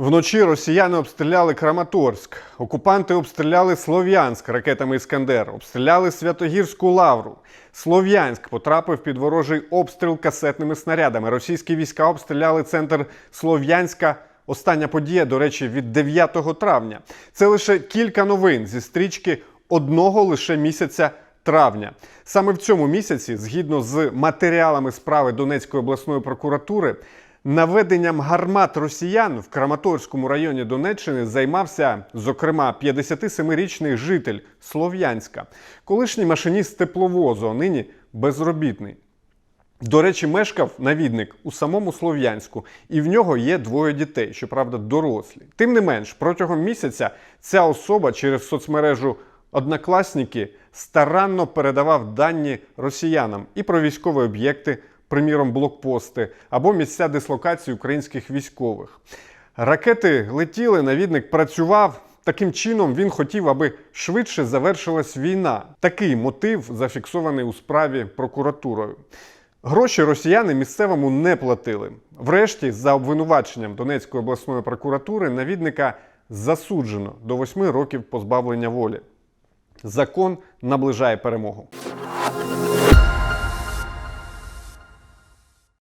Вночі росіяни обстріляли Краматорськ. Окупанти обстріляли Слов'янськ ракетами Іскандер, обстріляли Святогірську лавру. Слов'янськ потрапив під ворожий обстріл касетними снарядами. Російські війська обстріляли центр Слов'янська. Остання подія, до речі, від 9 травня. Це лише кілька новин зі стрічки одного лише місяця травня. Саме в цьому місяці, згідно з матеріалами справи Донецької обласної прокуратури, наведенням гармат росіян в Краматорському районі Донеччини займався, зокрема, 57-річний житель Слов'янська, колишній машиніст тепловозу, а нині безробітний. До речі, мешкав навідник у самому Слов'янську, і в нього є двоє дітей, щоправда, дорослі. Тим не менш, протягом місяця ця особа через соцмережу Однокласники старанно передавав дані росіянам і про військові об'єкти, приміром блокпости або місця дислокації українських військових. Ракети летіли, навідник працював. Таким чином він хотів, аби швидше завершилась війна. Такий мотив зафіксований у справі прокуратурою. Гроші росіяни місцевому не платили. Врешті, за обвинуваченням Донецької обласної прокуратури, навідника засуджено до 8 років позбавлення волі. Закон наближає перемогу.